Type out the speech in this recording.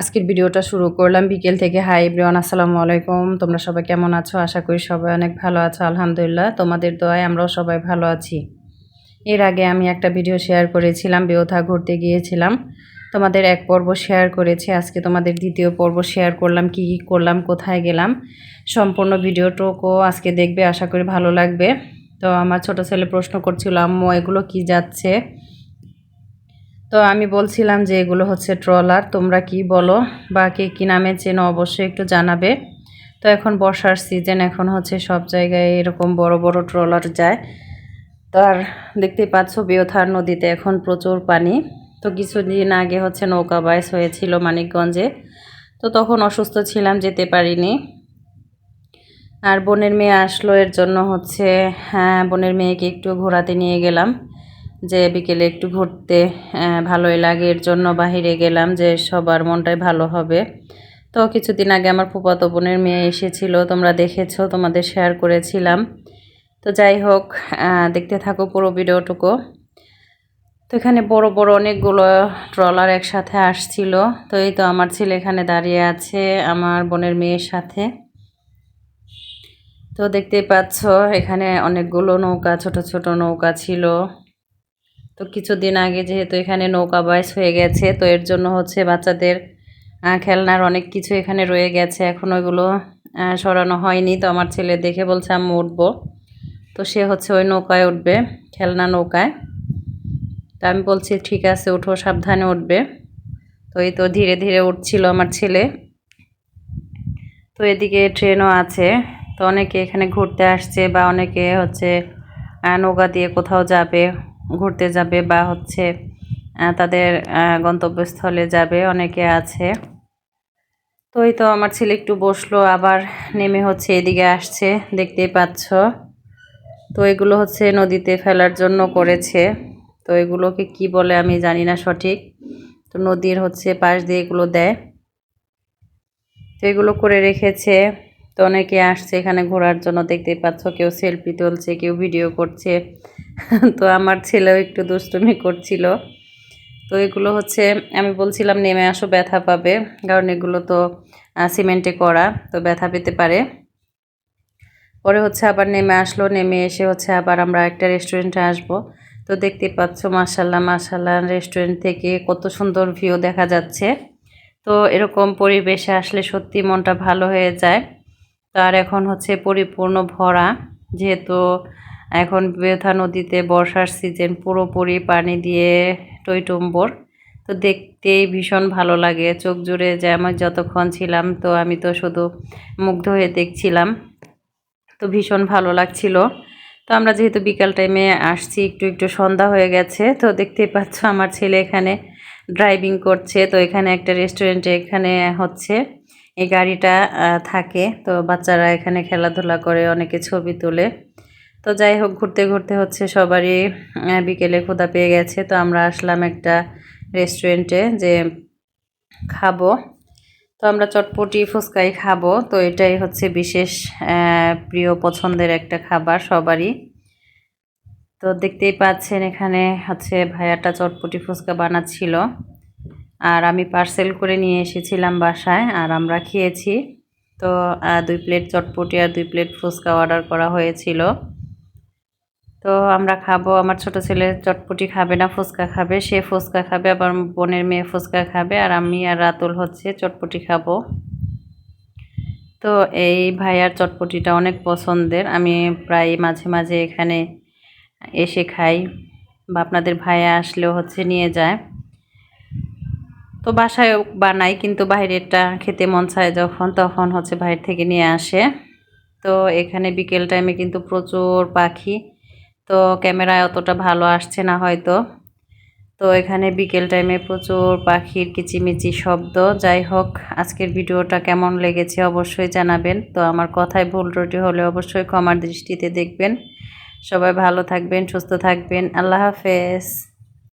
আজকের ভিডিওটা শুরু করলাম বিকেল থেকে। হাই ব্রিয়ান আসসালামু আলাইকুম। তোমরা সবাই কেমন আছো? আশা করি সবাই অনেক ভালো আছো। আলহামদুলিল্লাহ, তোমাদের দোয়ায় আমরাও সবাই ভালো আছি। এর আগে আমি একটা ভিডিও শেয়ার করেছিলাম বেওথা ঘুরতে গিয়েছিলাম। তোমাদের এক পর্ব শেয়ার করেছি। আজকে তোমাদের দ্বিতীয় পর্ব শেয়ার করলাম, কি কী করলাম, কোথায় গেলাম। সম্পূর্ণ ভিডিওটুকু আজকে দেখবে, আশা করি ভালো লাগবে। তো আমার ছোট ছেলে প্রশ্ন করছিল, আম্মু, এগুলো কি যাচ্ছে? তো আমি বলছিলাম যে এগুলো হচ্ছে ট্রলার, তোমরা কি বলো? বা কে কী নামে চেনো অবশ্যই একটু জানাবে। তো এখন বর্ষার সিজন এখন হচ্ছে সব জায়গায় এরকম বড় বড় ট্রলার যায়। তো আর দেখতেই পাচ্ছ বেওথার নদীতে এখন প্রচুর পানি। তো কিছুদিন আগে হচ্ছে নৌকা বাইস হয়েছিল মানিকগঞ্জে। তো তখন অসুস্থ ছিলাম, যেতে পারিনি। আর বোনের মেয়ে আসলো, এর জন্য হচ্ছে হ্যাঁ বোনের মেয়েকে একটু ঘোরাতে নিয়ে গেলাম। যে বিকেলে একটু ঘুরতে ভালোই লাগে। এর জন্য বাহিরে গেলাম যে সবার মনটাই ভালো হবে। তো কিছুদিন আগে আমার ফুপাতো বোনের মেয়ে এসেছিল, তোমরা দেখেছ, তোমাদের শেয়ার করেছিলাম। তো যাই হোক দেখতে থাকো পুরো ভিডিওটুকু। তো এখানে বড় বড় অনেকগুলো ট্রলার একসাথে আসছিল। তো এই তো আমার ছেলে এখানে দাঁড়িয়ে আছে, আমার বোনের মেয়ের সাথে। তো দেখতেই পাচ্ছ, এখানে অনেকগুলো নৌকা, ছোট ছোট নৌকা ছিল। তো কিছুদিন আগে যেহেতু এখানে নৌকা বয়স হয়ে গেছে, তো এর জন্য হচ্ছে বাচ্চাদের খেলনার অনেক কিছু এখানে রয়ে গেছে। এখন ওইগুলো সরানো হয়নি। তো আমার ছেলে দেখে বলছে আমি উঠবো। তো সে হচ্ছে ওই নৌকায় উঠবে, খেলনা নৌকায়। তা আমি বলছি, ঠিক আছে, উঠো, সাবধানে উঠবে। তো এই তো ধীরে ধীরে উঠছিল আমার ছেলে। তো এদিকে ট্রেনও আছে। তো অনেকে এখানে ঘুরতে আসছে বা অনেকে হচ্ছে নৌকা দিয়ে কোথাও যাবে। ঘুরতে যাবে বা হচ্ছে তাদের গন্তব্যস্থলে যাবে, অনেকে আছে। তো এই তো আমার ছেলে একটু বসল, আবার নেমে হচ্ছে এদিকে আসছে, দেখতেই পাচ্ছ। তো এগুলো হচ্ছে নদীতে ফেলার জন্য করেছে। তো এগুলোকে কি বলে আমি জানি না সঠিক। তো নদীর হচ্ছে পাশ দিয়ে এগুলো দেয়। তো এগুলো করে রেখেছে। তো অনেকে আসছে এখানে ঘোরার জন্য, দেখতেই পাচ্ছ, কেউ সেলফি তুলছে, কেউ ভিডিও করছে। তো আমার ছেলেও একটু দুষ্টুমি করছিল। তো এগুলো হচ্ছে, আমি বলছিলাম নেমে আসো, ব্যথা পাবে, কারণ এগুলো তো সিমেন্টে করা, তো ব্যথা পেতে পারে। পরে হচ্ছে আবার নেমে আসলো, নেমে এসে হচ্ছে আবার আমরা একটা রেস্টুরেন্টে আসব। তো দেখতে পাচ্ছ মাসাল্লাহ মাসাল্লাহ রেস্টুরেন্ট থেকে কত সুন্দর ভিউ দেখা যাচ্ছে। তো এরকম পরিবেশে আসলে সত্যি মনটা ভালো হয়ে যায়। তার এখন হচ্ছে পরিপূর্ণ ভরা, যেহেতু এখন বেথা নদীতে বর্ষার সিজন, পুরোপুরি পানি দিয়ে টইটুম্বর। তো দেখতেই ভীষণ ভালো লাগে, চোখ জুড়ে যে আমার যতক্ষণ ছিলাম, তো আমি তো শুধু মুগ্ধ হয়ে দেখছিলাম। তো ভীষণ ভালো লাগছিল। তো আমরা যেহেতু বিকাল টাইমে আসছি, একটু একটু সন্ধ্যা হয়ে গেছে, তো দেখতেই পাচ্ছ আমার ছেলে এখানে ড্রাইভিং করছে। তো এখানে একটা রেস্টুরেন্টে এখানে হচ্ছে, এই গাড়িটা থাকে। তো বাচ্চারা এখানে খেলাধুলা করে, অনেকে ছবি তোলে। তো যাই হোক, ঘুরতে ঘুরতে হচ্ছে সবারই বিকেলে ক্ষুদা পেয়ে গেছে। তো আমরা আসলাম একটা রেস্টুরেন্টে যে খাব। তো আমরা চটপটি ফুচকাই খাব। তো এটাই হচ্ছে বিশেষ প্রিয় পছন্দের একটা খাবার সবারই। তো দেখতেই পাচ্ছেন এখানে হচ্ছে ভাইয়াটা চটপটি ফুচকা বানাচ্ছিল। আর আমি পার্সেল করে নিয়ে এসেছিলাম বাসায় আর আমরা খেয়েছি। তো দুই প্লেট চটপটি আর দুই প্লেট ফুচকা অর্ডার করা হয়েছিল। তো আমরা খাব, আমার ছোট ছেলে চটপটি খাবে না, ফুচকা খাবে, সে ফুচকা খাবে, আবার বোনের মেয়ে ফুচকা খাবে, আর আমি আর রাতুল হচ্ছে চটপটি খাব। তো এই ভাইয়ার চটপটিটা অনেক পছন্দের, আমি প্রায় মাঝে মাঝে এখানে এসে খাই বা আপনাদের ভাইয়া আসলেও হচ্ছে নিয়ে যায়। তো বাসায় বানাই, কিন্তু বাইরেরটা খেতে মন চায় যখন, তখন হচ্ছে বাইরে থেকে নিয়ে আসে। তো এখানে বিকেল টাইমে কিন্তু প্রচুর পাখি তো ক্যামেরায় অতটা ভালো আসছে না হয়তো। তো এখানে বিকেল টাইমে প্রচুর পাখির কিচিমিচি শব্দ। যাই হোক, আজকের ভিডিওটা কেমন লেগেছে অবশ্যই জানাবেন। তো আমার কথায় ভুল ত্রুটি হলে অবশ্যই ক্ষমার দৃষ্টিতে দেখবেন। সবাই ভালো থাকবেন, সুস্থ থাকবেন। আল্লাহ হাফেজ।